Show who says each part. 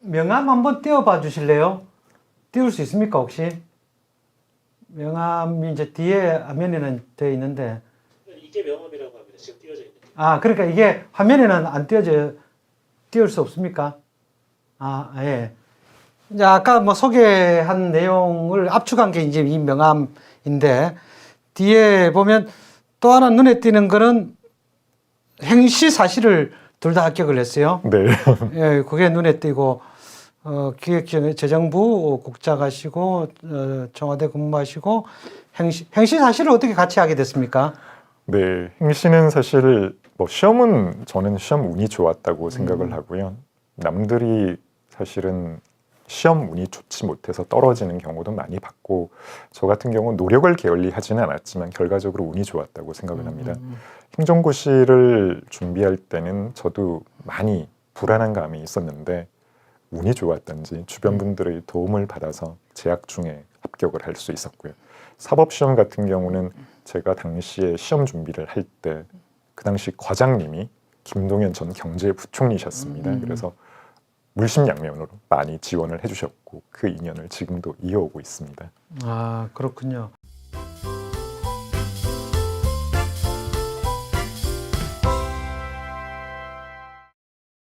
Speaker 1: 명함 한번 띄워봐 주실래요? 띄울 수 있습니까 혹시? 명함이 이제 뒤에 화면에는 되어 있는데
Speaker 2: 이게 명함이라고 합니다. 지금 띄어져 있는 게.
Speaker 1: 아 그러니까 이게 화면에는 안 띄워져 띄울 수 없습니까? 아 예. 이제 아까 뭐 소개한 내용을 압축한 게 이제 이 명함인데 뒤에 보면 또 하나 눈에 띄는 거는 행시 사실을 둘 다 합격을 했어요.
Speaker 3: 네.
Speaker 1: 예, 그게 눈에 띄고 어, 기획재정부 국장 하시고 어, 청와대 근무하시고 행시 행시 사실을 어떻게 같이 하게 됐습니까?
Speaker 3: 네. 행시는 사실 뭐 시험은 저는 시험 운이 좋았다고 생각을
Speaker 1: 음.
Speaker 3: 하고요. 남들이 사실은 시험 운이 좋지 못해서 떨어지는 경우도 많이 봤고 저 같은 경우는 노력을 게을리 하지는 않았지만 결과적으로 운이 좋았다고 생각을 합니다.
Speaker 1: 음,
Speaker 3: 행정고시를 준비할 때는 저도 많이 불안한 감이 있었는데 운이 좋았던지 주변 분들의 도움을 받아서 재학 중에 합격을 할 수 있었고요. 사법 시험 같은 경우는 제가 당시에 시험 준비를 할 때 그 당시 과장님이 김동연 전 경제부총리셨습니다.
Speaker 1: 음.
Speaker 3: 그래서 물심양면으로 많이 지원을 해주셨고 그 인연을 지금도 이어오고 있습니다.
Speaker 1: 아 그렇군요.